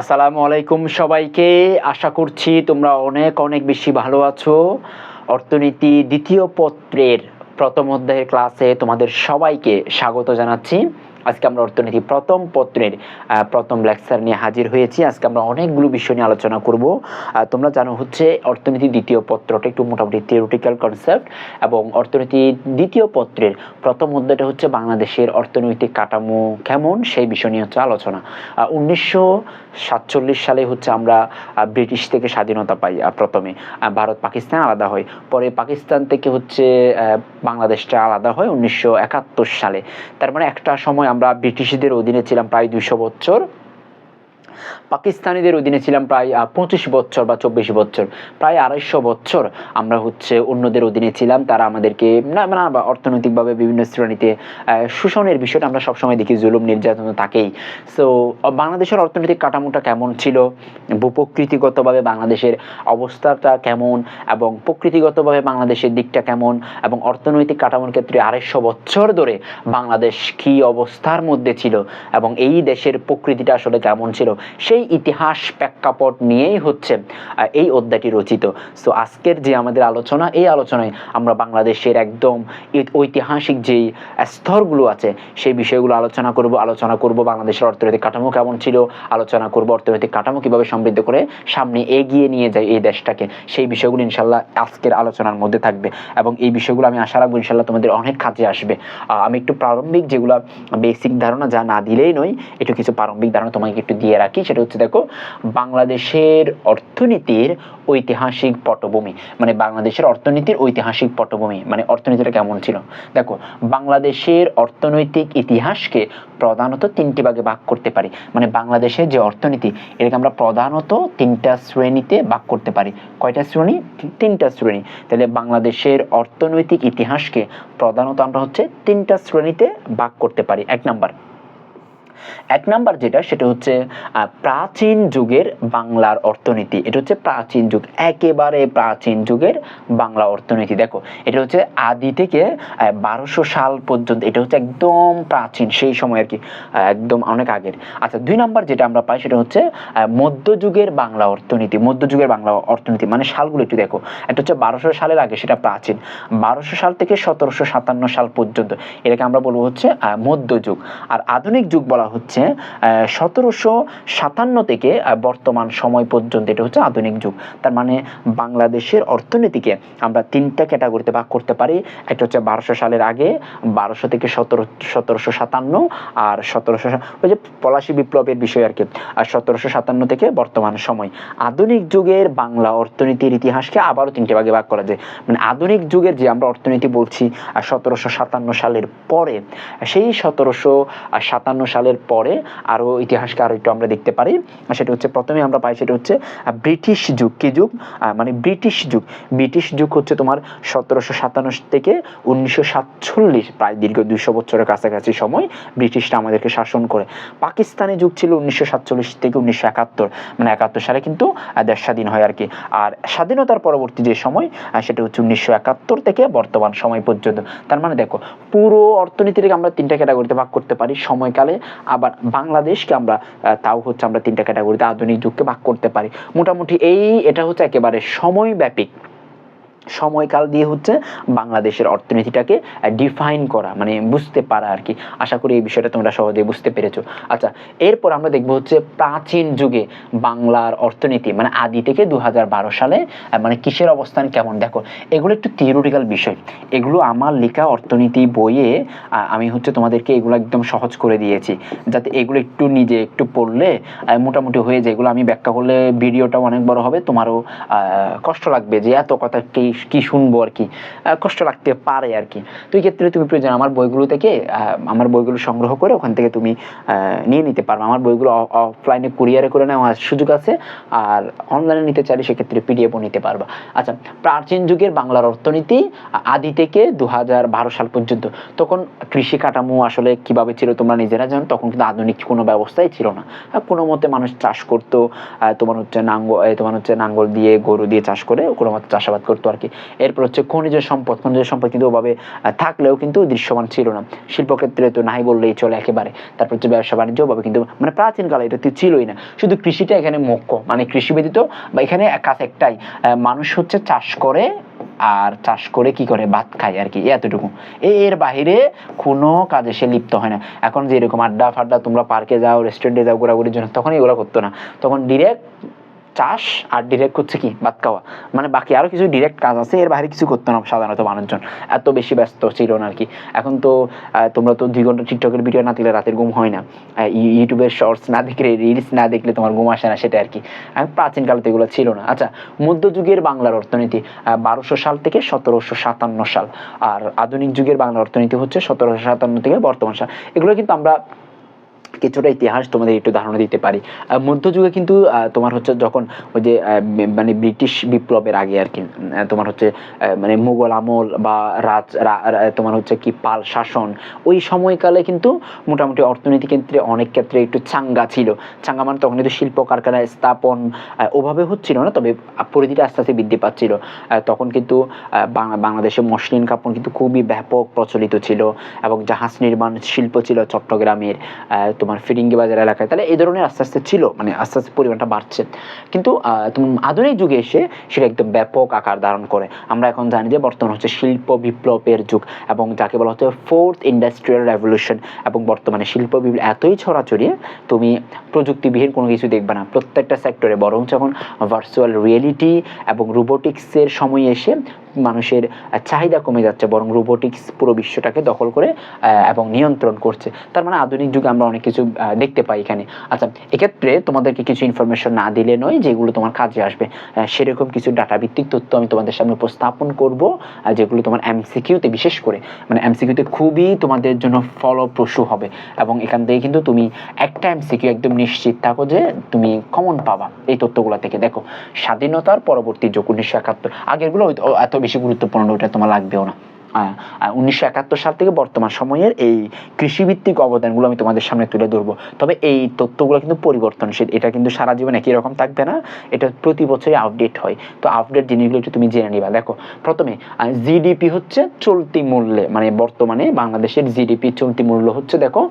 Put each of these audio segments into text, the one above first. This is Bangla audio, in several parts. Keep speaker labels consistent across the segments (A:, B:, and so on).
A: আসসালামু আলাইকুম সবাইকে। আশা করছি তোমরা অনেক অনেক বেশি ভালো আছো। অর্থনীতি দ্বিতীয় পত্রের প্রথম অধ্যায়ের ক্লাসে তোমাদের সবাইকে স্বাগত জানাচ্ছি। আজকে আমরা অর্থনীতি প্রথম পত্রের প্রথম লেকচার নিয়ে হাজির হয়েছি। আজকে আমরা অনেকগুলো বিষয় নিয়ে আলোচনা করব। তোমরা জানো হচ্ছে অর্থনীতি দ্বিতীয় পত্রটা একটু মোটামুটি থিওরিটিক্যাল কনসেপ্ট এবং অর্থনীতি দ্বিতীয় পত্রের প্রথম অধ্যায়টা হচ্ছে বাংলাদেশের অর্থনৈতিক কাঠামো কেমন সেই বিষয় নিয়ে হচ্ছে আলোচনা। উনিশশো সাতচল্লিশ সালে হচ্ছে আমরা ব্রিটিশ থেকে স্বাধীনতা পাই প্রথমে। ভারত পাকিস্তান আলাদা হয়। পরে পাকিস্তান থেকে হচ্ছে বাংলাদেশটা আলাদা হয় উনিশশো একাত্তর সালে। তার মানে একটা সময় আমরা ব্রিটিশদের অধীনে ছিলাম প্রায় দুইশো বছর। পাকিস্তানিদের অধীনে ছিলাম প্রায় পঁচিশ বছর বা চব্বিশ বছর, প্রায় আড়াইশো বছর আমরা হচ্ছে অন্যদের অধীনে ছিলাম। তারা আমাদেরকে না না, বা অর্থনৈতিকভাবে বিভিন্ন শ্রেণীতে শোষণের বিষয়টা আমরা সবসময় দেখি, জুলুম, নির্যাতন থাকেই। সো বাংলাদেশের অর্থনৈতিক কাঠামোটা কেমন ছিল? ভূপ্রকৃতিগতভাবে বাংলাদেশের অবস্থাটা কেমন? এবং প্রকৃতিগতভাবে বাংলাদেশের দিকটা কেমন? এবং অর্থনৈতিক কাঠামোর ক্ষেত্রে আড়াইশো বছর ধরে বাংলাদেশ কি অবস্থার মধ্যে ছিল? এবং এই দেশের প্রকৃতিটা আসলে কেমন ছিল? সেই ইতিহাস প্রেক্ষাপট নিয়েই হচ্ছে এই অধ্যায়টি রচিত। সো আজকের যে আমাদের আলোচনা, এই আলোচনায় আমরা বাংলাদেশের একদম ঐতিহাসিক যেই স্তরগুলো আছে, সেই বিষয়গুলো আলোচনা করব আলোচনা করব বাংলাদেশের অর্থনৈতিক কাঠামো কেমন ছিল, আলোচনা করব অর্থনৈতিক কাঠামো কীভাবে সমৃদ্ধ করে সামনে এগিয়ে নিয়ে যায় এই দেশটাকে। সেই বিষয়গুলো ইনশাল্লাহ আজকের আলোচনার মধ্যে থাকবে এবং এই বিষয়গুলো আমি আশা রাখব ইনশাল্লাহ তোমাদের অনেক কাজে আসবে। আমি একটু প্রারম্ভিক যেগুলো বেসিক ধারণা যা না দিলেই নয়, একটু কিছু প্রারম্ভিক ধারণা তোমাকে একটু দিয়ে রাখি। সেটা হচ্ছে দেখো, বাংলাদেশের অর্থনীতির ঐতিহাসিক পটভূমি। মানে বাংলাদেশের অর্থনীতির ঐতিহাসিক পটভূমি। মানে অর্থনীতিটা কেমন ছিল? দেখো, বাংলাদেশের অর্থনৈতিক ইতিহাসকে প্রধানত তিনটি ভাগে ভাগ করতে পারি। মানে বাংলাদেশের যে অর্থনীতি, এটাকে আমরা প্রধানত তিনটা শ্রেণীতে ভাগ করতে পারি। কয়টা শ্রেণি? তিনটা শ্রেণি। তাহলে বাংলাদেশের অর্থনৈতিক ইতিহাসকে প্রধানত আমরা হচ্ছে তিনটা শ্রেণীতে ভাগ করতে পারি। এক নাম্বার এক নাম্বার যেটা, সেটা হচ্ছে প্রাচীন যুগের বাংলার অর্থনীতি। এটা হচ্ছে প্রাচীন যুগ, একেবারে প্রাচীন যুগের বাংলা অর্থনীতি। দেখো, এটা হচ্ছে আদি থেকে বারোশো সাল পর্যন্ত, এটা হচ্ছে একদম প্রাচীন, সেই সময় আর কি একদম অনেক আগের। আচ্ছা দুই নাম্বার যেটা আমরা পাই, সেটা হচ্ছে মধ্যযুগের বাংলা অর্থনীতি মধ্যযুগের বাংলা অর্থনীতি। মানে সালগুলো একটু দেখো এটা হচ্ছে বারোশো সালের আগে, সেটা প্রাচীন। বারোশো সাল থেকে সতেরোশো সাতান্ন সাল পর্যন্ত, এটাকে আমরা বলব হচ্ছে মধ্যযুগ আর আধুনিক যুগ বলা হচ্ছে সতেরোশো সাতান্ন থেকে বর্তমান সময় পর্যন্ত এটা হচ্ছে আধুনিক যুগ। তার মানে বাংলাদেশের অর্থনীতিকে আমরা তিনটা ক্যাটাগরিতে ভাগ করতে পারি। একটা হচ্ছে বারোশো সালের আগে, বারোশো থেকে সতেরো, সতেরোশো সাতান্ন আর সতেরোশো ওই যে পলাশি বিপ্লবের বিষয় আর কি, আর সতেরোশো সাতান্ন থেকে বর্তমান সময়। আধুনিক যুগের বাংলা অর্থনীতির ইতিহাসকে আবারও তিনটে ভাগে ভাগ করা যায়। মানে আধুনিক যুগের যে আমরা অর্থনীতি বলছি সতেরোশো সাতান্ন সালের পরে, সেই সতেরোশো সাতান্ন সালের পরে আরও ইতিহাসকে আরও একটু আমরা দেখতে পারি। সেটা হচ্ছে প্রথমে আমরা পাই সেটা হচ্ছে ব্রিটিশ যুগ। কি যুগ? মানে ব্রিটিশ যুগ। ব্রিটিশ যুগ হচ্ছে তোমার সতেরোশো সাতান্ন থেকে উনিশশো সাতচল্লিশ, প্রায় দীর্ঘ দুইশো বছরের কাছাকাছি সময় ব্রিটিশরা আমাদেরকে শাসন করে। পাকিস্তানি যুগ ছিল উনিশশো সাতচল্লিশ থেকে উনিশশো একাত্তর। মানে একাত্তর সালে কিন্তু দেশ স্বাধীন হয় আর কি আর স্বাধীনতার পরবর্তী যে সময় সেটা হচ্ছে উনিশশো একাত্তর থেকে বর্তমান সময় পর্যন্ত। তার মানে দেখো, পুরো অর্থনীতিকে আমরা তিনটা ক্যাটাগরিতে ভাগ করতে পারি। সময়কালে, আবার বাংলাদেশকে আমরা তাও হচ্ছে আমরা তিনটা ক্যাটাগরিতে আধুনিক যুগকে ভাগ করতে পারি। মোটামুটি এই, এটা হচ্ছে একেবারে সময়ব্যাপী সময়কাল দিয়ে হচ্ছে বাংলাদেশের অর্থনীতিটাকে ডিফাইন করা মানে বুঝতে পারা আর কি। আশা করি এই বিষয়টা তোমরা সহজে বুঝতে পেরেছ। আচ্ছা এরপর আমরা দেখব হচ্ছে প্রাচীন যুগে বাংলার অর্থনীতি মানে আদি থেকে দু হাজার বারো সালে মানে কিসের অবস্থান কেমন? দেখো, এগুলো একটু থিওরিটিক্যাল বিষয়। এগুলো আমার লেখা অর্থনীতি বইয়ে আমি হচ্ছে তোমাদেরকে এগুলো একদম সহজ করে দিয়েছি। যাতে এগুলো একটু নিজে একটু পড়লে মোটামুটি হয়ে যায়। এগুলো আমি ব্যাখ্যা করলে ভিডিওটাও অনেক বড় হবে। তোমারও কষ্ট লাগবে যে এত কথা কি কি শুনব আর কি? কষ্ট লাগতে পারে আর কি। তো এই ক্ষেত্রে তুমি প্রয়োজন, আমার বইগুলো থেকে আমার বইগুলো সংগ্রহ করে ওখান থেকে তুমি নিয়ে নিতে পারবে। আমার বইগুলো অফলাইনে কুরিয়ারে করে নেওয়ার সুযোগ আছে আর অনলাইনে নিতে চাইলে সেক্ষেত্রে পিডিএফও নিতে পারবা। আচ্ছা প্রাচীন যুগের বাংলার অর্থনীতি আদি থেকে দু হাজার বারো সাল পর্যন্ত, তখন কৃষি কাঠামো আসলে কীভাবে ছিল তোমরা নিজেরা জানো, তখন কিন্তু আধুনিক কোনো ব্যবস্থাই ছিল না। কোনো মতে মানুষ চাষ করতো তোমার হচ্ছে নাঙ্গল তোমার হচ্ছে নাঙ্গল দিয়ে, গরু দিয়ে চাষ করে, কোনো মতে চাষাবাদ করতো আর কি এরপর হচ্ছে খনিজ সম্পদ। খনিজ সম্পদ কিন্তু ওভাবে থাকলেও কিন্তু দৃশ্যমান ছিল না। শিল্পক্ষেত্রে তো নাই বললেই চলে একেবারে। তারপর হচ্ছে ব্যবসা বাণিজ্য ওভাবে কিন্তু মানে প্রাচীনকালে এটা তো ছিলই না। শুধু কৃষিটা এখানে মুখ্য মানে কৃষি ব্যতীত বা এখানে কাজ একটাই মানুষ হচ্ছে চাষ করে আর চাষ করে কি করে? ভাত খায় আর কি, এতটুকু। এর বাইরে কোনো কাজে সে লিপ্ত হয় না। এখন যেরকম আড্ডা ফাড্ডা তোমরা পার্কে যাও রেস্টুরেন্টে যাও, ঘোরাঘুরির জন্য, তখন এগুলো করতো না। তখন ডিরেক্ট চাষ আর ডিরেক্ট করছে কি? ভাত খাওয়া। মানে বাকি আরও কিছু ডিরেক্ট কাজ আছে, এর বাইরে কিছু করতো না সাধারণত মানুষজন। এত বেশি ব্যস্ত ছিল না আর কি। এখন তো তোমরা তো দুই ঘণ্টা টিকটকের ভিডিও না দেখলে রাতের ঘুম হয় না। ইউটিউবের শর্টস না দেখলে রিলস না দেখলে তোমার ঘুম আসে না সেটা আর কি। প্রাচীনকালে তো এগুলো ছিল না। আচ্ছা মধ্যযুগের বাংলার অর্থনীতি বারোশো সাল থেকে সতেরোশো সাতান্ন সাল। আর আধুনিক যুগের বাংলা অর্থনীতি হচ্ছে সতেরোশো সাতান্ন থেকে বর্তমান সাল। এগুলো কিন্তু আমরা কিছুটা ইতিহাস তোমাদের একটু ধারণা দিতে পারি। মধ্যযুগে কিন্তু তোমার হচ্ছে যখন ওই যে মানে ব্রিটিশ বিপ্লবের আগে আর কি তোমার হচ্ছে মানে মুঘল আমল বা রাজ তোমার হচ্ছে কি পাল শাসন ওই সময়কালে কিন্তু মোটামুটি অর্থনীতি ক্ষেত্রে অনেক ক্ষেত্রে একটু চাঙ্গা ছিল। চাঙ্গা মানে তখন কিন্তু শিল্প কারখানা স্থাপন ওভাবে হচ্ছিল না তবে পরিধিটা আস্তে আস্তে বৃদ্ধি পাচ্ছিল। তখন কিন্তু বাংলাদেশে মসলিন কাপড় কিন্তু খুবই ব্যাপক প্রচলিত ছিল এবং জাহাজ নির্মাণ শিল্প ছিল চট্টগ্রামের। আহ, তোমার ফিরিঙ্গি বাজার এলাকায়, তাহলে এই ধরনের আস্তে আস্তে ছিল মানে আস্তে আস্তে পরিমাণটা বাড়ছে। কিন্তু আধুনিক যুগে এসে সেটা একদম ব্যাপক আকার ধারণ করে। আমরা এখন জানি যে বর্তমান হচ্ছে শিল্প বিপ্লবের যুগ এবং যাকে বলা হচ্ছে ফোর্থ ইন্ডাস্ট্রিয়াল রেভলিউশন এবং বর্তমানে শিল্প বিপ্লব এতই ছড়াছড়িয়ে, তুমি প্রযুক্তিবিহীন কোনো কিছু দেখবে না। প্রত্যেকটা সেক্টরে বরং যখন ভার্চুয়াল রিয়েলিটি এবং রোবোটিক্সের সময় এসে মানুষের চাহিদা কমে যাচ্ছে, বরং রোবোটিক্স পুরো বিশ্বটাকে দখল করে এবং নিয়ন্ত্রণ করছে। তার মানে আধুনিক যুগে আমরা অনেক কিছু দেখতে পাই এখানে। আচ্ছা এক্ষেত্রে তোমাদেরকে কিছু ইনফরমেশন না দিলে নয় যেগুলো তোমার কাজে আসবে। সেরকম কিছু ডাটা ভিত্তিক তথ্য আমি তোমাদের সামনে উপস্থাপন করব যেগুলো তোমার এমসিকিউতে বিশেষ করে মানে এমসিকিউতে খুবই তোমাদের জন্য ফলপ্রসূ হবে। এবং এখান থেকে কিন্তু তুমি একটা এমসিকিউ একদম নিশ্চিত থাকো যে তুমি কমন পাবা এই তথ্যগুলো থেকে। দেখো, স্বাধীনতার পরবর্তী যুগ, উনিশশো একাত্তর। আগেরগুলো এত বেশি গুরুত্বপূর্ণ ওটা তোমার লাগবেও না। উনিশশো একাত্তর সাল থেকে বর্তমান সময়ের এই কৃষিভিত্তিক অবদানগুলো আমি তোমাদের সামনে তুলে ধরবো। তবে এই তথ্যগুলো কিন্তু পরিবর্তনশীল। এটা কিন্তু সারা জীবন একই রকম থাকবে না। এটা প্রতি বছরই আপডেট হয়। তো আপডেট জিনিসগুলো একটু তুমি জেনে নিবা। দেখো, প্রথমে জিডিপি হচ্ছে চলতি মূল্যে মানে বর্তমানে বাংলাদেশের জিডিপি চলতি মূল্য হচ্ছে, দেখো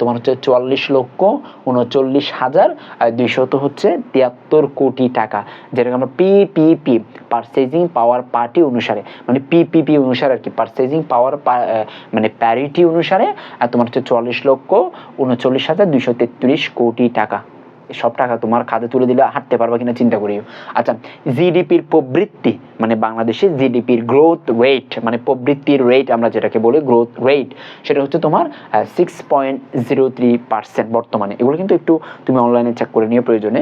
A: তোমার হচ্ছে চুয়াল্লিশ লক্ষ উনচল্লিশ হাজার দুইশত হচ্ছে তিয়াত্তর কোটি টাকা। যেটাকে আমরা পিপিপি পারচেজিং পাওয়ার পার্টি অনুসারে মানে পিপিপি অনুসারে আর কি পারচেজিং পাওয়ার মানে প্যারিটি অনুসারে তোমার হচ্ছে চুয়াল্লিশ লক্ষ উনচল্লিশ হাজার দুইশো তেত্রিশ কোটি টাকা। সব টাকা তোমার খাতে তুলে দিলে হাঁটতে পারবা কিনা চিন্তা করিও। আচ্ছা জিডিপির প্রবৃত্তি মানে বাংলাদেশের জিডিপির গ্রোথ রেট মানে প্রবৃত্তির রেট আমরা যেটাকে বলি গ্রোথ রেট সেটা হচ্ছে তোমার six point zero three percent বর্তমানে। এগুলো কিন্তু একটু তুমি অনলাইনে চেক করে নিও প্রয়োজনে।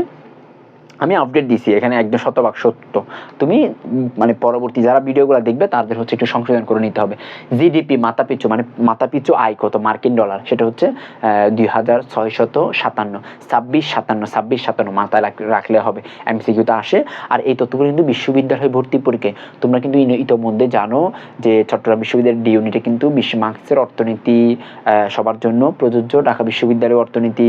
A: আমি আপডেট দিছি, এখানে একদম শতভাগ সত্য। তুমি মানে পরবর্তী যারা ভিডিওগুলো দেখবে, তাদের হচ্ছে একটু সংশোধন করে নিতে হবে। জিডিপি মাথা পিছু মানে মাথা পিছু আয় কত, মার্কিন ডলার, সেটা হচ্ছে দুই হাজার ছয়শত সাতান্ন। ছাব্বিশ সাতান্ন ছাব্বিশ সাতান্ন মাথায় রাখলে হবে। এমসিকিউতে আসে, আর এই তথ্যগুলো কিন্তু বিশ্ববিদ্যালয় ভর্তি পরীক্ষায়। তোমরা কিন্তু ইতোমধ্যে জানো যে চট্টগ্রাম বিশ্ববিদ্যালয়ের ডি ইউনিটে কিন্তু বিশ মার্কসের অর্থনীতি সবার জন্য প্রযোজ্য। ঢাকা বিশ্ববিদ্যালয়ের অর্থনীতি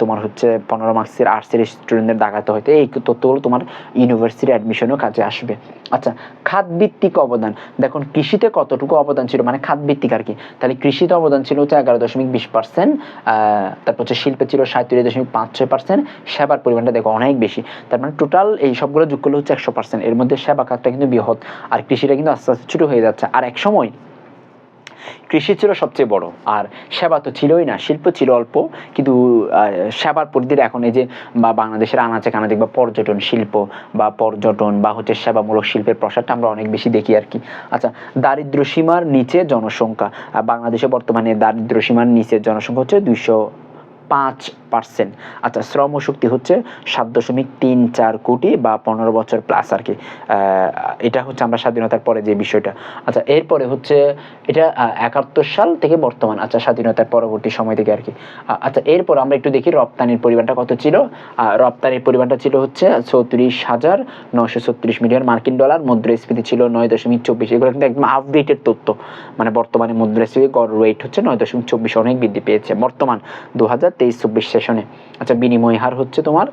A: তোমার হচ্ছে পনেরো মার্কসের আর্টসের স্টুডেন্টদের দেখাতে হয়তো এই তথ্যগুলো তোমার ইউনিভার্সিটি অ্যাডমিশনও কাজে আসবে। আচ্ছা খাতভিত্তিক অবদান। দেখুন, কৃষিতে কতটুকু অবদান ছিল? মানে খাতভিত্তিক আর কি। তাহলে কৃষিতে অবদান ছিল হচ্ছে এগারো দশমিক বিশ পার্সেন্ট তারপর হচ্ছে শিল্পে ছিল সাঁত্রিশ দশমিক পাঁচ ছয় পার্সেন্ট সেবার পরিমাণটা দেখো অনেক বেশি। তার মানে টোটাল এই সবগুলো যোগ করলে হচ্ছে একশো পার্সেন্ট এর মধ্যে সেবা খাতটা কিন্তু বৃহৎ। আর কৃষিটা কিন্তু আস্তে আস্তে ছোটো হয়ে যাচ্ছে। আর এক সময় কৃষি ছিল সবচেয়ে বড়। আর সেবা তো ছিলই না, শিল্প ছিল অল্প, কিন্তু সেবার পরিধির এখন এই যে, বা বাংলাদেশের আনাচে কানাচে বা পর্যটন শিল্প বা পর্যটন বা হচ্ছে সেবামূলক শিল্পের প্রসারটা আমরা অনেক বেশি দেখি আর কি। আচ্ছা দারিদ্র সীমার নিচে জনসংখ্যা। বাংলাদেশে বর্তমানে দারিদ্র সীমার নিচে জনসংখ্যা হচ্ছে দুইশো পাঁচ পার্সেন্ট। আচ্ছা শ্রম শক্তি হচ্ছে সাত দশমিক তিন চার কোটি বা পনেরো বছর প্লাস আর কি। এটা হচ্ছে আমরা স্বাধীনতার পরে যে বিষয়টা। আচ্ছা এরপরে হচ্ছে এটা একাত্তর সাল থেকে বর্তমান। আচ্ছা স্বাধীনতার পরবর্তী সময় থেকে আর কি। আচ্ছা এরপর আমরা একটু দেখি রপ্তানির পরিমাণটা কত ছিল। রপ্তানির পরিমাণটা ছিল হচ্ছে চৌত্রিশ হাজার নশো ছত্রিশ মিলিয়ন মার্কিন ডলার। মুদ্রাস্ফীতি ছিল নয় দশমিক চব্বিশ। এগুলো কিন্তু একদম আপডেটেড তথ্য। মানে বর্তমানে মুদ্রাস্ফীতি গড় রেট হচ্ছে নয় দশমিক চব্বিশ। অনেক বৃদ্ধি পেয়েছে। বর্তমান দু হাজার তেইশ চব্বিশ সেশনে আচ্ছা বিনিময় হার হচ্ছে তোমার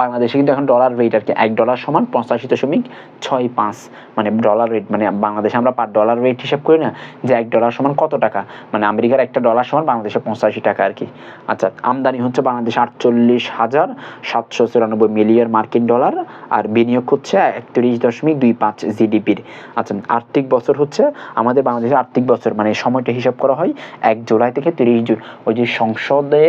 A: বাংলাদেশে কিন্তু এখন ডলার রেট আর কি, এক ডলার সমান পঁচাশি দশমিক ছয় পাঁচ। মানে ডলার রেট মানে বাংলাদেশে আমরা পার ডলার রেট হিসাব করি না, যে এক ডলার সমান কত টাকা? মানে আমেরিকার একটা ডলার সমান বাংলাদেশে পঁচাশি টাকা আর কি। আচ্ছা আমদানি হচ্ছে বাংলাদেশে আটচল্লিশ হাজার সাতশো চুরানব্বই মিলিয়ন মার্কিন ডলার আর বিনিয়োগ হচ্ছে একত্রিশ দশমিক দুই পাঁচ জিডিপির আচ্ছা আর্থিক বছর হচ্ছে আমাদের বাংলাদেশের আর্থিক বছর মানে সময়টা হিসাব করা হয় এক জুলাই থেকে তিরিশ জুন। ওই যে সংসদে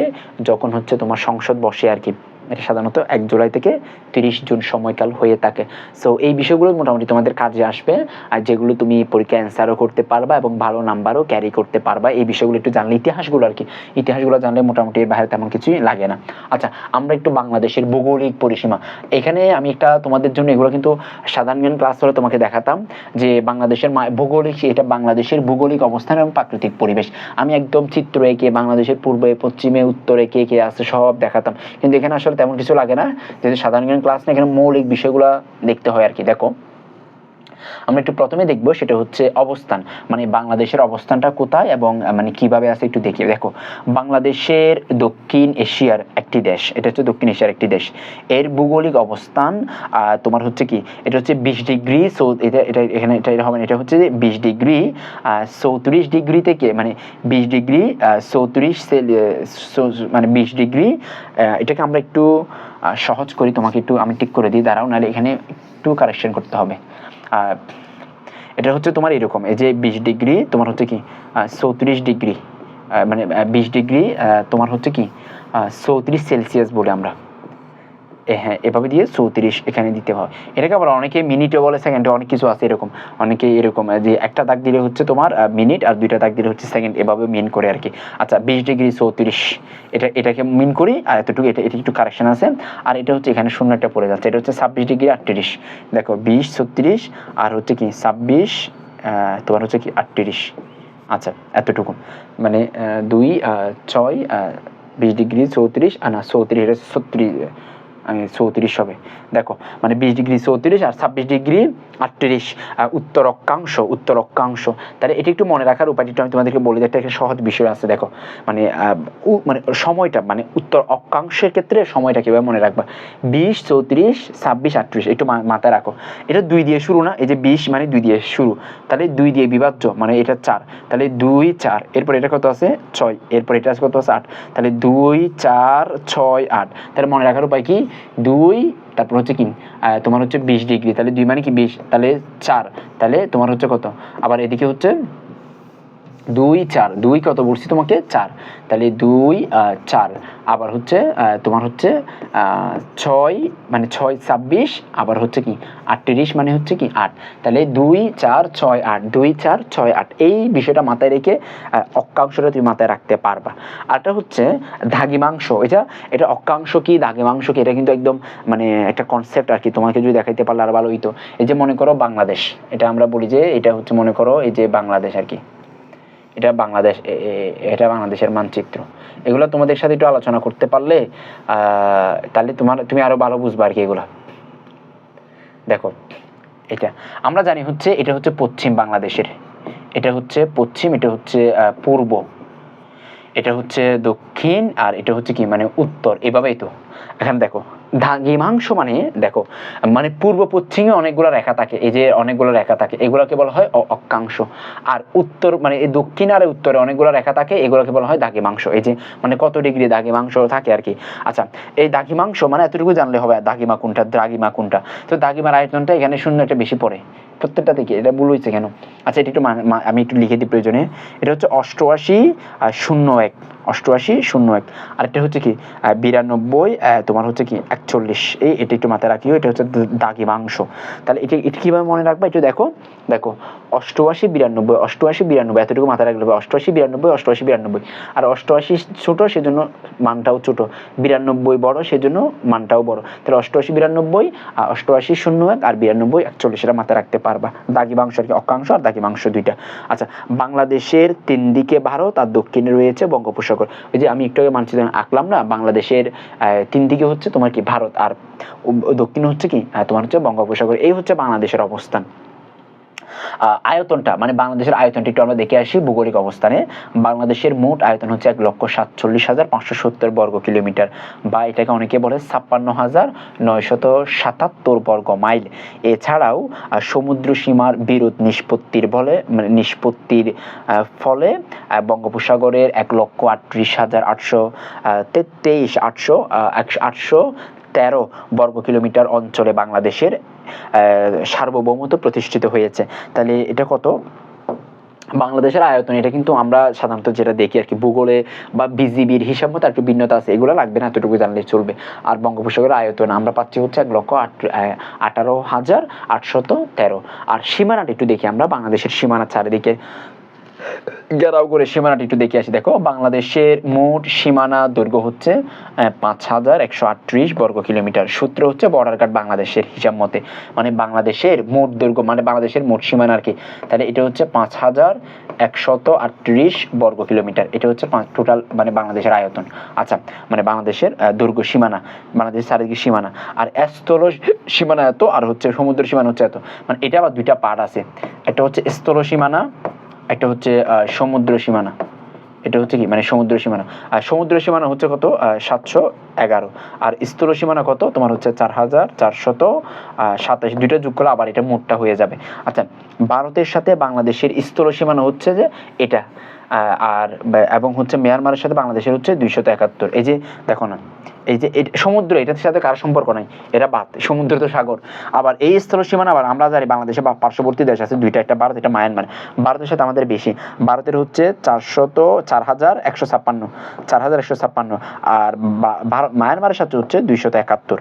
A: যখন হচ্ছে তোমার সংসদ বসে আর কি এটা সাধারণত এক জুলাই থেকে তিরিশ জুন সময়কাল হয়ে থাকে। সো এই বিষয়গুলো মোটামুটি তোমাদের কাজে আসবে। আর যেগুলো তুমি পরীক্ষা অ্যান্সারও করতে পারবা এবং ভালো নাম্বারও ক্যারি করতে পারবা, এই বিষয়গুলো একটু জানলে, ইতিহাসগুলো আর কি। ইতিহাসগুলো জানলে মোটামুটি এর বাইরে তেমন কিছুই লাগে না। আচ্ছা আমরা একটু বাংলাদেশের ভৌগোলিক পরিসীমা। এখানে আমি একটা তোমাদের জন্য এগুলো কিন্তু সাধারণ জ্ঞান ক্লাস হলে তোমাকে দেখাতাম যে বাংলাদেশের ভৌগোলিক, এটা বাংলাদেশের ভৌগোলিক অবস্থান এবং প্রাকৃতিক পরিবেশ। আমি একদম চিত্র এঁকে বাংলাদেশের পূর্বে, পশ্চিমে, উত্তরে কে কে আছে সব দেখাতাম। কিন্তু এখানে আসলে তেমন কিছু লাগে না। যেহেতু সাধারণ জ্ঞান ক্লাস না এখানে মৌলিক বিষয়গুলো দেখতে হয় আর কি, দেখো। আমরা একটু প্রথমে দেখব সেটা হচ্ছে অবস্থান। মানে বাংলাদেশের অবস্থানটা কোথায় এবং মানে কীভাবে আছে একটু দেখি দেখো, বাংলাদেশের দক্ষিণ এশিয়ার একটি দেশ, এটা হচ্ছে দক্ষিণ এশিয়ার একটি দেশ। এর ভৌগোলিক অবস্থান তোমার হচ্ছে কি? এটা হচ্ছে বিশ ডিগ্রি সো, এটা এটা, এখানে, এটা হবে এটা হচ্ছে যে বিশ ডিগ্রি চৌত্রিশ ডিগ্রি থেকে মানে বিশ ডিগ্রি চৌত্রিশ মানে বিশ ডিগ্রি এটাকে আমরা একটু সহজ করি। তোমাকে একটু, আমি ঠিক করে দিই। দাঁড়াও, নাহলে এখানে একটু কারেকশন করতে হবে। এটা হচ্ছে তোমার এরকম, এই যে বিশ ডিগ্রি, তোমার হচ্ছে কি চৌত্রিশ ডিগ্রি মানে বিশ ডিগ্রি তোমার হচ্ছে কি চৌত্রিশ সেলসিয়াস বলে আমরা। হ্যাঁ এভাবে দিয়ে চৌত্রিশ এখানে দিতে হয়। এটাকে আবার অনেকে মিনিটে বলে সেকেন্ডে অনেক কিছু আছে এরকম। অনেকে এরকম, যে একটা দাগ দিলে হচ্ছে তোমার মিনিট আর দুইটা দাগ দিলে হচ্ছে সেকেন্ড এভাবে মিন করে আর কি আচ্ছা বিশ ডিগ্রি চৌত্রিশ, এটা, এটাকে মিন করি, আর এতটুকু, এটা এটা একটু কারেকশন আছে। আর এটা হচ্ছে এখানে শূন্য একটা পড়ে যাচ্ছে, এটা হচ্ছে ছাব্বিশ ডিগ্রি আটত্রিশ। দেখো, বিশ, ছত্রিশ, আর হচ্ছে কি, ছাব্বিশ তোমার হচ্ছে কি, আটত্রিশ। আচ্ছা এতটুকু। মানে দুই ছয় বিশ ডিগ্রি চৌত্রিশ আর না, চৌত্রিশ, এটা ছত্রিশ চৌত্রিশ হবে। দেখো মানে বিশ ডিগ্রি চৌত্রিশ আর ছাব্বিশ ডিগ্রি আটত্রিশ উত্তর অক্ষাংশ উত্তর অক্ষাংশ তাহলে এটি একটু মনে রাখার একটু আমি তোমাদেরকে বলে দিই, একটা সহজ বিষয় আছে, দেখো। মানে মানে সময়টা মানে উত্তর অক্ষাংশের ক্ষেত্রে সময়টা কীভাবে মনে রাখবা? বিশ, চৌত্রিশ, ছাব্বিশ, আটত্রিশ, একটু মাথায় রাখো। এটা দুই দিয়ে শুরু না, এই যে বিশ মানে দুই দিয়ে শুরু। তাহলে দুই দিয়ে বিভাজ্য মানে এটা চার। তাহলে দুই, চার, এরপর এটা কত আছে? ছয়। এরপর এটা কত আছে? আট। তাহলে দুই, চার, ছয়, আট। তাহলে মনে রাখার উপায় কি? দুই, তারপর হচ্ছে কি তোমার হচ্ছে বিশ ডিগ্রি, তাহলে দুই মানে কি বিশ? তাহলে চার, তাহলে তোমার হচ্ছে কত? আবার এদিকে হচ্ছে দুই চার। দুই কত বলছি তোমাকে? চার। তাহলে দুই চার। আবার হচ্ছে তোমার হচ্ছে ছয় মানে ছয় ছাব্বিশ আবার হচ্ছে কি? আটত্রিশ মানে হচ্ছে কি? আট। তাহলে দুই চার ছয় আট। দুই চার ছয় আট। এই বিষয়টা মাথায় রেখে আহ, অক্ষাংশটা তুমি মাথায় রাখতে পারবা। আরটা হচ্ছে ধাগিমাংশ। এটা এটা অক্ষাংশ কি দাগিমাংশ কি? এটা কিন্তু একদম মানে একটা কনসেপ্ট আর কি। তোমাকে যদি দেখাইতে পারলে আর ভালো হইতো। এই যে মনে করো বাংলাদেশ। এটা আমরা বলি যে এটা হচ্ছে মনে করো এই যে বাংলাদেশ আর কি। এটা বাংলাদেশ এটা বাংলাদেশের মানচিত্র। এগুলো তোমাদের সাথে একটু আলোচনা করতে পারলে তাহলে তোমার, তুমি আরও ভালো বুঝবা আর কি এগুলা। দেখো, এটা। আমরা জানি হচ্ছে, এটা হচ্ছে পশ্চিম বাংলাদেশের। এটা হচ্ছে পশ্চিম, এটা হচ্ছে পূর্ব। এটা হচ্ছে দক্ষিণ আর এটা হচ্ছে কি মানে উত্তর। এভাবেই তো। এখন দেখো দ্রাঘিমাংশ মানে দেখো মানে পূর্ব পশ্চিমে অনেকগুলো রেখা থাকে, এই যে অনেকগুলো রেখা থাকে, এগুলোকে বলা হয় অক্ষাংশ আর উত্তর মানে এই দক্ষিণ আর উত্তরে অনেকগুলো রেখা থাকে, এগুলোকে বলা হয় দাগিমাংশ। এই যে মানে কত ডিগ্রি দাগিমাংশ থাকে আর কি। আচ্ছা এই দাগিমাংশ মানে এতটুকু জানলে হবে দাগিমা কোনটা, দ্রাগিমা কোনটা? তো দাগিমার আয়তনটা এখানে শূন্য একটা বেশি পড়ে। প্রত্যেকটা থেকে এটা ভুল হয়েছে কেন? আচ্ছা এটা একটু আমি একটু লিখে দিই প্রয়োজনে। এটা হচ্ছে অষ্টআশি আর শূন্য এক, অষ্টআশি, শূন্য এক। আর এটা হচ্ছে কি? বিরানব্বই তোমার হচ্ছে কি একচল্লিশ, এই এটা একটু মাথায় রাখিও, এটা হচ্ছে দাগি মাংস। তাহলে এটা এটা কীভাবে মনে রাখবা? একটু দেখো দেখো, অষ্টআশি বিরানব্বই অষ্টআশি বিরানব্বই, এতটুকু মাথায় রাখলে হবে, অষ্টআশি বিরানব্বই অষ্টআশি বিরানব্বই। আর অষ্টআশি ছোট, সেজন্য মানটাও ছোট, বিরানব্বই বড়, সেজন্য মানটাও বড়। তাহলে অষ্টআশি বিরানব্বই আর অষ্টআশি শূন্য এক আর বিরানব্বই একচল্লিশ, এটা মাথায় রাখতে পারবা। দাগি মাংস আর কি, অক্ষাংশ আর দাগি মাংস দুইটা। আচ্ছা বাংলাদেশের তিন দিকে ভারত আর দক্ষিণে রয়েছে বঙ্গোপসাগর। ওই যে আমি একটু আগে মানচিত্র আঁকলাম না? বাংলাদেশের তিন দিকে হচ্ছে তোমার কি ভারত আর দক্ষিণ হচ্ছে কি তোমার হচ্ছে বঙ্গোপসাগর। এই হচ্ছে বাংলাদেশের অবস্থান। আয়তনটা মানে বাংলাদেশের আয়তনটা একটু আমরা দেখে আসি ভৌগোলিক অবস্থানে। বাংলাদেশের মোট আয়তন হচ্ছে এক লক্ষ সাতচল্লিশ হাজার পাঁচশো সত্তর বর্গ কিলোমিটার বা এটাকে অনেকে বলে ছাপ্পান্ন হাজার নয়শত সাতাত্তর বর্গ মাইল। এছাড়াও সমুদ্র সীমার বিরোধ নিষ্পত্তির বলে মানে নিষ্পত্তির ফলে বঙ্গোপসাগরের এক লক্ষ আটত্রিশ হাজার আটশো তেইশ আটশো একশো আটশো তেরো বর্গ কিলোমিটার অঞ্চলে বাংলাদেশের সার্বভৌমত্ব প্রতিষ্ঠিত হয়েছে। তাহলে এটা কত? বাংলাদেশের আয়তন, এটা কিন্তু আমরা সাধারণত যেটা দেখি আর কি, ভূগোলে বা বিজিবির হিসাব মতো একটু ভিন্নতা আছে, এগুলো লাগবে না, এতটুকু জানলে চলবে। আর বঙ্গোপসাগরের আয়তন, আমরা পাচ্ছি হচ্ছে এক লক্ষ আট আঠারো হাজার আটশত তেরো। আর সীমানাটা একটু দেখি আমরা, বাংলাদেশের সীমানা চারিদিকে। ঘেরাও করে সীমানাটি একটু দেখে আসি। দেখো, বাংলাদেশের মোট সীমানা দৈর্ঘ্য হচ্ছে পাঁচ হাজার একশো আটত্রিশ বর্গ কিলোমিটার। সূত্র হচ্ছে বর্ডার কার্ড বাংলাদেশের হিসাব মতে। মানে বাংলাদেশের মোট দৈর্ঘ্য মানে বাংলাদেশের মোট সীমানা আর কি তাহলে এটা হচ্ছে পাঁচ হাজার একশত আটত্রিশ বর্গ কিলোমিটার। এটা হচ্ছে টোটাল মানে বাংলাদেশের আয়তন। আচ্ছা মানে বাংলাদেশের দৈর্ঘ্য সীমানা। বাংলাদেশের চারিদিকে সীমানা। আর স্থল সীমানা এত, আর হচ্ছে সমুদ্র সীমানা হচ্ছে এত। মানে এটা আবার দুইটা পার্ট আছে। একটা হচ্ছে স্থল সীমানা একটা হচ্ছে সমুদ্র সীমানা। এটা হচ্ছে কি? মানে সমুদ্র সীমানা। আর সমুদ্র সীমানা হচ্ছে কত? সাতশো এগারো। আর স্থল সীমানা কত? তোমার হচ্ছে চার হাজার চারশত সাতাশ। দুইটা যোগ করলে আবার এটা মোটটা হয়ে যাবে। আচ্ছা ভারতের সাথে বাংলাদেশের স্থল সীমানা হচ্ছে যে এটা। আর এবং হচ্ছে মিয়ানমারের সাথে বাংলাদেশের হচ্ছে দুইশত একাত্তর। এই যে, দেখো না, এই যে সমুদ্র, এটার সাথে কার সম্পর্ক নাই। এটা বাদ সমুদ্র তো সাগর। আবার এই স্থল সীমানা আবার আমরা জানি বাংলাদেশে বা পার্শ্ববর্তী দেশ আছে, দুইটা একটা ভারত, এটা মায়ানমার। ভারতের সাথে আমাদের বেশি। ভারতের হচ্ছে চারশত চার হাজার একশো ছাপ্পান্ন চার হাজার একশো ছাপ্পান্ন। আর মায়ানমারের সাথে হচ্ছে দুইশত একাত্তর।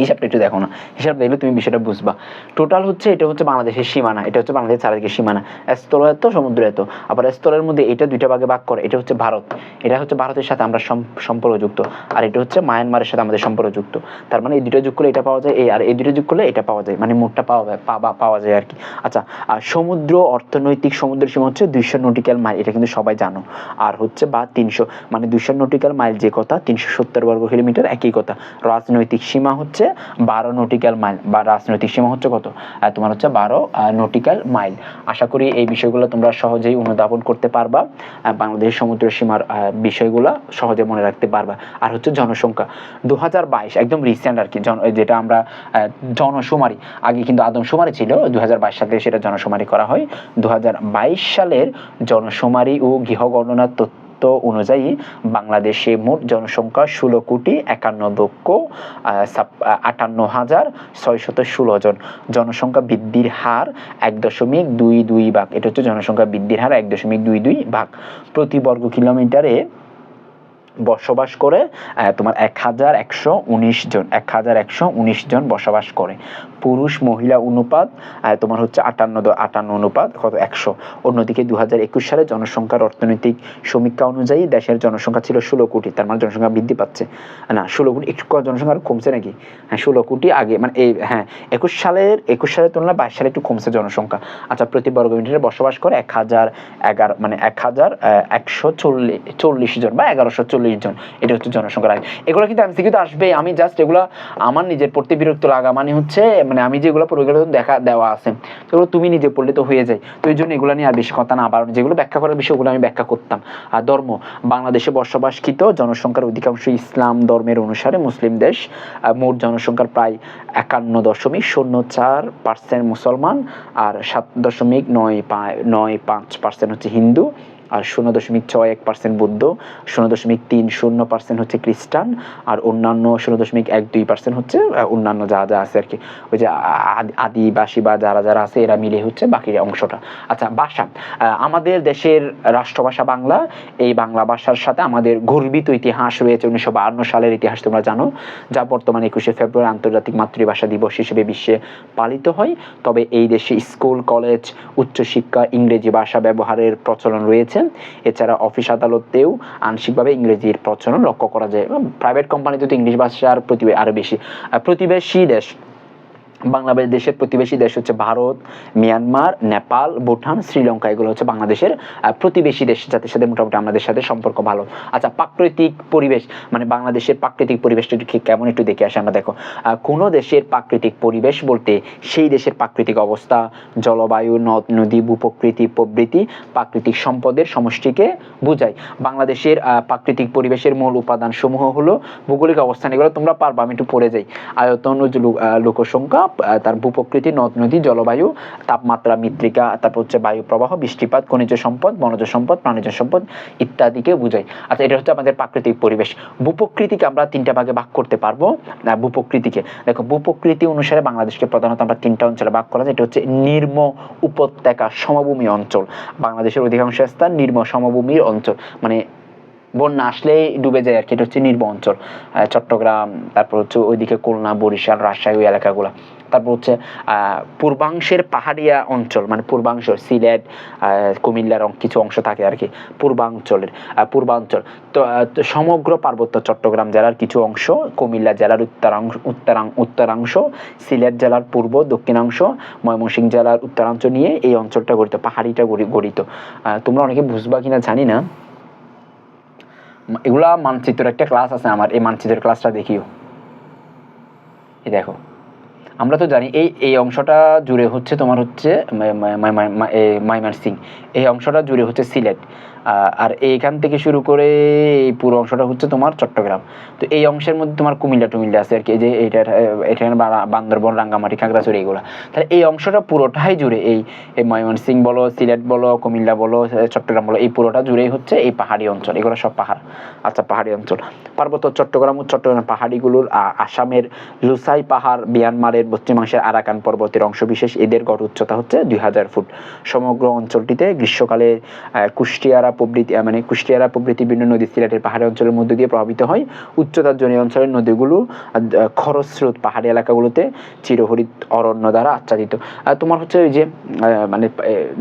A: হিসাবটা একটু দেখো না। হিসাব দেখলে তুমি বিষয়টা বুঝবা। টোটাল হচ্ছে এটা হচ্ছে বাংলাদেশের সীমানা, এটা হচ্ছে বাংলাদেশের চারিদিকে সীমানা। স্থল এত, সমুদ্র এত। আবার স্থলের মধ্যে এটা দুইটা ভাগে ভাগ করে, এটা হচ্ছে ভারত। এটা হচ্ছে ভারতের সাথে আমরা সম- সম্পর্কযুক্ত। আর এটা হচ্ছে মায়ানমারের সাথে আমাদের সম্পর্কযুক্ত। তার মানে এই দুটো যোগ করলে এটা পাওয়া যায়, এই আর এই দুটো যোগ করলে এটা পাওয়া যায়। মানে মোটটা পাওয়া যায় পাওয়া পাওয়া যায় আর কি। আচ্ছা আর সমুদ্র অর্থনৈতিক সমুদ্র সীমা হচ্ছে দুইশো নটিক্যাল মাইল এটা কিন্তু সবাই জানো। আর হচ্ছে বা তিনশো মানে দুইশো নটিক্যাল মাইল যে কথা, তিনশো সত্তর বর্গ কিলোমিটার একই কথা। রাজনৈতিক সীমা হচ্ছে বারো নটিক্যাল মাইল বা রাজনৈতিক সীমা হচ্ছে কত? তোমার হচ্ছে বারো নটিক্যাল মাইল আশা করি এই বিষয়গুলো তোমরা সহজেই অনুধাবন করতে পারবা আহ, বাংলাদেশের সমুদ্র সীমার বিষয়গুলো সহজে মনে রাখতে পারবা। আর হচ্ছে জনসংখ্যা। দু হাজার বাইশ একদম রিসেন্ট আর কি জন- যেটা আমরা জনশুমারি আগে কিন্তু আদমশুমারি ছিল দু সালে সেটা জনশুমারি করা হয়। দু হাজার বাইশ সালের জনশুমারি ও গৃহগণনার তথ্য অনুযায়ী বাংলাদেশে মোট জনসংখ্যা ষোলো কোটি একান্ন লক্ষ আটান্ন হাজার ছয়শত ষোলো জন। জনসংখ্যা বৃদ্ধির হার এক দশমিক দুই দুই ভাগ। এটা হচ্ছে জনসংখ্যা বৃদ্ধির হার এক দশমিক দুই দুই ভাগ। প্রতি বর্গ কিলোমিটারে বসবাস করে তোমার এক হাজার একশো উনিশ জন এক হাজার একশো উনিশ জন বসবাস করে। পুরুষ, মহিলা অনুপাত তোমার হচ্ছে আটান্ন আটান্ন অনুপাত কত একশো। অন্যদিকে দু হাজার একুশ সালে জনসংখ্যার অর্থনৈতিক সমীক্ষা অনুযায়ী দেশের জনসংখ্যা ছিল ষোলো কোটি, তার মানে জনসংখ্যা বৃদ্ধি পাচ্ছে। না, ষোলো কোটি, একটু জনসংখ্যা আরও কমছে নাকি? হ্যাঁ ষোলো কোটি আগে মানে এই হ্যাঁ একুশ সালের একুশ সালের তুলনায় বাইশ সালে একটু কমছে জনসংখ্যা। আচ্ছা প্রতি বর্গ মিটারে বসবাস করে এক হাজার এগারো মানে এক হাজার একশো চল্লিশ চল্লিশ জন বা এগারোশো চল্লিশ জন, এটা হচ্ছে জনসংখ্যার আয় এগুলো কিন্তু এমসিকিউ তো আসবে, আমি জাস্ট এগুলো আমার নিজের পড়তে বিরক্ত লাগা মানে হচ্ছে মানে আমি যেগুলো পড়ে দেখা, দেওয়া আছে, সেগুলো তুমি নিজে পড়লে তো হয়ে যায়। তো এই জন্য এগুলো নিয়ে আর বেশি কথা না বাড়ানো যেগুলো ব্যাখ্যা করার বিষয়গুলো আমি ব্যাখ্যা করতাম। আর ধর্ম, বাংলাদেশে বসবাসকৃত জনসংখ্যার অধিকাংশ ইসলাম ধর্মের অনুসারে মুসলিম দেশ মোট জনসংখ্যার প্রায় একান্ন দশমিক শূন্য চার পার্সেন্ট মুসলমান, আর সাত দশমিক নয় নয় পাঁচ পার্সেন্ট হচ্ছে হিন্দু আর শূন্য দশমিক ছয় এক পার্সেন্ট বৌদ্ধ, শূন্য দশমিক তিন শূন্য পার্সেন্ট হচ্ছে খ্রিস্টান, আর অন্যান্য শূন্য দশমিক এক দুই পার্সেন্ট হচ্ছে অন্যান্য যা যা আছে আর কি ওই যে আদিবাসী বা যারা যারা আছে, এরা মিলে হচ্ছে বাকি অংশটা। আচ্ছা ভাষা। আমাদের দেশের রাষ্ট্রভাষা বাংলা, এই বাংলা ভাষার সাথে আমাদের গর্বিত ইতিহাস রয়েছে উনিশশো বাহান্ন সালের ইতিহাস তোমরা জানো, যা বর্তমানে একুশে ফেব্রুয়ারি আন্তর্জাতিক মাতৃভাষা দিবস হিসেবে বিশ্বে পালিত হয়। তবে এই দেশে স্কুল, কলেজ, উচ্চশিক্ষা, ইংরেজি ভাষা ব্যবহারের প্রচলন রয়েছে। এছাড়া অফিস আদালতেও আংশিকভাবে ইংরেজির প্রচলন লক্ষ্য করা যায় প্রাইভেট কোম্পানিতে তো ইংলিশ ভাষার প্রতিবে আরও বেশি প্রতিবেশী দেশ বাংলাদেশের প্রতিবেশী দেশ হচ্ছে ভারত, মিয়ানমার, নেপাল, ভুটান, শ্রীলঙ্কা, এগুলো হচ্ছে বাংলাদেশের প্রতিবেশী দেশ যাদের সাথে মোটামুটি আমাদের সাথে সম্পর্ক ভালো। আচ্ছা প্রাকৃতিক পরিবেশ মানে বাংলাদেশের প্রাকৃতিক পরিবেশটা ঠিক কেমন একটু দেখে আসি আমরা, দেখো। কোনো দেশের প্রাকৃতিক পরিবেশ বলতে সেই দেশের প্রাকৃতিক অবস্থা, জলবায়ু, নদ, নদী, ভূপ্রকৃতি প্রবৃতি প্রাকৃতিক সম্পদের সমষ্টিকে বোঝায়। বাংলাদেশের প্রাকৃতিক পরিবেশের মূল উপাদান সমূহ হলো ভৌগোলিক অবস্থান, এগুলো তোমরা পারবা, আমি একটু পড়ে যাই। আয়তন ও লোকসংখ্যা তার ভূপ্রকৃতি, নদ, নদী, জলবায়ু, তাপমাত্রা, মৃত্তিকা, তারপর হচ্ছে বায়ু প্রবাহ, বৃষ্টিপাত, খনিজ সম্পদ, বনজ সম্পদ, প্রাণীজ সম্পদ ইত্যাদিকে বোঝায় আচ্ছা এটা হচ্ছে আমাদের প্রাকৃতিক পরিবেশ। ভূপ্রকৃতিকে আমরা তিনটা ভাগে ভাগ করতে পারব। ভূপ্রকৃতিকে। দেখো, ভূপ্রকৃতি অনুসারে বাংলাদেশকে প্রধানত আমরা তিনটা অঞ্চলে ভাগ করা যায়। এটা হচ্ছে নির্ম উপত্যকা সমভূমি অঞ্চল। বাংলাদেশের অধিকাংশ স্থান নির্ম সমভূমির অঞ্চল। মানে বন্যা আসলেই ডুবে যায় আর কি। এটা হচ্ছে নির্ম অঞ্চল। চট্টগ্রাম, তারপর হচ্ছে ওইদিকে খুলনা, বরিশাল, রাজশাহী, ওই এলাকাগুলো। তারপর হচ্ছে পূর্বাংশের পাহাড়িয়া অঞ্চল মানে পূর্বাংশ, সিলেট কুমিল্লার কিছু অংশ থাকে আর কি, পূর্বাঞ্চলের পূর্বাঞ্চল। তো সমগ্র পার্বত্য চট্টগ্রাম জেলার কিছু অংশ, কুমিল্লা জেলার উত্তরাংশ, উত্তরাং উত্তরাংশ, সিলেট জেলার পূর্ব, দক্ষিণাংশ, ময়মনসিংহ জেলার উত্তরাংশ নিয়ে এই অঞ্চলটা গঠিত পাহাড়িটা গঠিত তোমরা অনেকে বুঝবা কিনা জানি না। এগুলা মানচিত্রের একটা ক্লাস আছে আমার, এই মানচিত্রের ক্লাসটা দেখিও। এই দেখো। আমরা তো জানি এই এই অংশটা জুড়ে হচ্ছে তোমার হচ্ছে সিং। এই অংশটা জুড়ে হচ্ছে সিলেট। আর এইখান থেকে শুরু করে এই পুরো অংশটা হচ্ছে তোমার চট্টগ্রাম। তো এই অংশের মধ্যে তোমার কুমিল্লা টুমিল্লা আছে আর কি যে এইটা এখানে বান্দরবন, রাঙ্গামাটি, খাগড়াছড়ি এগুলো তাহলে এই অংশটা পুরোটাই জুড়ে এই এই ময়মনসিং বলো, সিলেট বলো, কুমিল্লা বলো চট্টগ্রাম বলো, এই পুরোটা জুড়েই হচ্ছে এই পাহাড়ি অঞ্চল। এগুলো সব পাহাড়। আচ্ছা পাহাড়ি অঞ্চল। পার্বত্য চট্টগ্রাম ও চট্টগ্রাম পাহাড়িগুলোর আসামের লুসাই পাহাড়, মিয়ানমারের পশ্চিমাংশের আরাকান পর্বতের অংশবিশেষ এদের গড় উচ্চতা হচ্ছে দুই হাজার ফুট। সমগ্র অঞ্চলটিতে গ্রীষ্মকালে কুষ্টিয়ারা প্রভৃতি মানে কুষ্টিয়ারা প্রভৃতি বিভিন্ন নদী সিলেটের পাহাড়ি অঞ্চলের মধ্য দিয়ে প্রভাবিত হয়। উচ্চতার জনি অঞ্চলের নদীগুলো খরস্রোত পাহাড়ি এলাকাগুলোতে চিরহরিত অরণ্য দ্বারা আচ্ছাদিত। তোমার হচ্ছে ওই যে মানে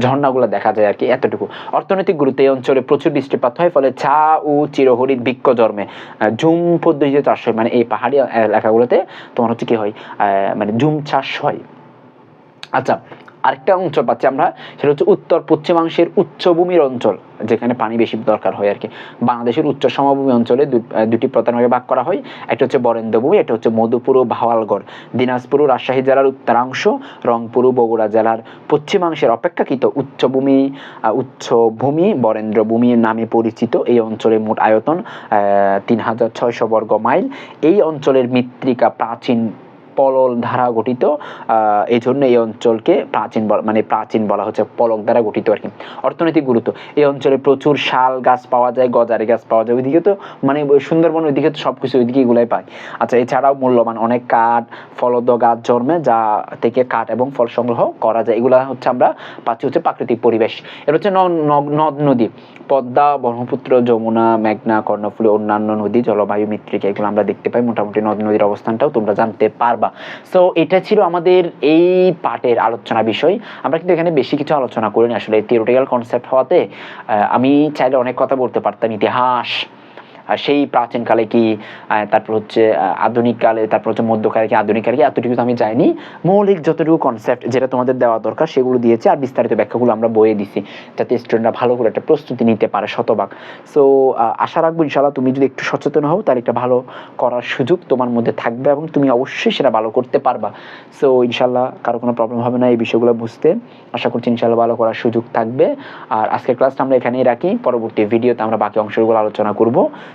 A: ঝর্ণাগুলো দেখা যায় আর কি এতটুকু। অর্থনৈতিক গুরুত্ব এই অঞ্চলে প্রচুর বৃষ্টিপাত হয়, ফলে চা ও চিরহরিত বৃক্ষ জন্মে। জুম পদ্ধতিতে চাষ হয় মানে এই পাহাড়ি এলাকাগুলোতে তোমার হচ্ছে কি হয় মানে ঝুম চাষ হয়। আচ্ছা আরেকটা অঞ্চল পাচ্ছি আমরা, সেটা হচ্ছে উত্তর পশ্চিমাংশের উচ্চভূমির অঞ্চল, যেখানে পানি বেশি দরকার হয় আর কি বাংলাদেশের উচ্চ সমভূমি অঞ্চলে দুটি প্রধান ভাগে করা হয়, একটা হচ্ছে বরেন্দ্রভূমি, একটা হচ্ছে মধুপুর ও ভাওয়ালগড়। দিনাজপুর ও রাজশাহী জেলার উত্তরাংশ, রংপুর ও বগুড়া জেলার পশ্চিমাংশের অপেক্ষাকৃত উচ্চভূমি উচ্চভূমি বরেন্দ্রভূমি নামে পরিচিত এই অঞ্চলের মোট আয়তন তিন হাজার ছয়শো বর্গ মাইল। এই অঞ্চলের মৃত্তিকা প্রাচীন পলল ধারা গঠিত এই জন্য এই অঞ্চলকে প্রাচীন মানে প্রাচীন বলা হচ্ছে পলক দ্বারা গঠিত আর কি। অর্থনৈতিক গুরুত্ব, এই অঞ্চলে প্রচুর শাল গাছ পাওয়া যায়, গজারি গাছ পাওয়া যায়, ওইদিকে তো মানে সুন্দরবন ওইদিকে তো সব কিছু ওইদিকে এগুলাই পায়। আচ্ছা এছাড়াও মূল্যবান অনেক কাঠ, ফলদ গাছ জন্মে, যা থেকে কাঠ এবং ফল সংগ্রহ করা যায়। এগুলা হচ্ছে আমরা পাচ্ছি হচ্ছে প্রাকৃতিক পরিবেশ। এটা হচ্ছে নদ নদী, পদ্মা, ব্রহ্মপুত্র, যমুনা, মেঘনা, কর্ণফুলী, অন্যান্য নদী, জলবায়ু মৃত্তিকা, এগুলো আমরা দেখতে পাই। মোটামুটি নদ নদীর অবস্থানটাও তোমরা জানতে পারবা। সো এটা ছিল আমাদের এই পার্টের আলোচনা বিষয়। আমরা কিন্তু এখানে বেশি কিছু আলোচনা করিনি। আসলে থিওরিটিক্যাল কনসেপ্ট হওয়াতে আমি চাইলে অনেক কথা বলতে পারতাম। ইতিহাস সেই প্রাচীনকালে কি তারপর হচ্ছে আহ, আধুনিক কালে তারপর হচ্ছে মধ্যকালে কি আধুনিক কালে কি এতটুকু তো আমি যাইনি মৌলিক যতটুকু কনসেপ্ট যেটা তোমাদের দেওয়া দরকার সেগুলো দিয়েছে আর বিস্তারিত ব্যাখ্যাগুলো আমরা বইয়ে দিছি যাতে স্টুডেন্টরা ভালো করে একটা প্রস্তুতি নিতে পারে শতভাগ। সো আশা রাখব ইনশাল্লাহ তুমি যদি একটু সচেতন হও তাহলে একটা ভালো করার সুযোগ তোমার মধ্যে থাকবে এবং তুমি অবশ্যই সেটা ভালো করতে পারবা। সো ইনশাল্লাহ কারও কোনো প্রবলেম হবে না এই বিষয়গুলো বুঝতে। আশা করছি ইনশাল্লাহ ভালো করার সুযোগ থাকবে। আর আজকের ক্লাসটা আমরা এখানেই রাখি। পরবর্তী ভিডিওতে আমরা বাকি অংশগুলো আলোচনা করব।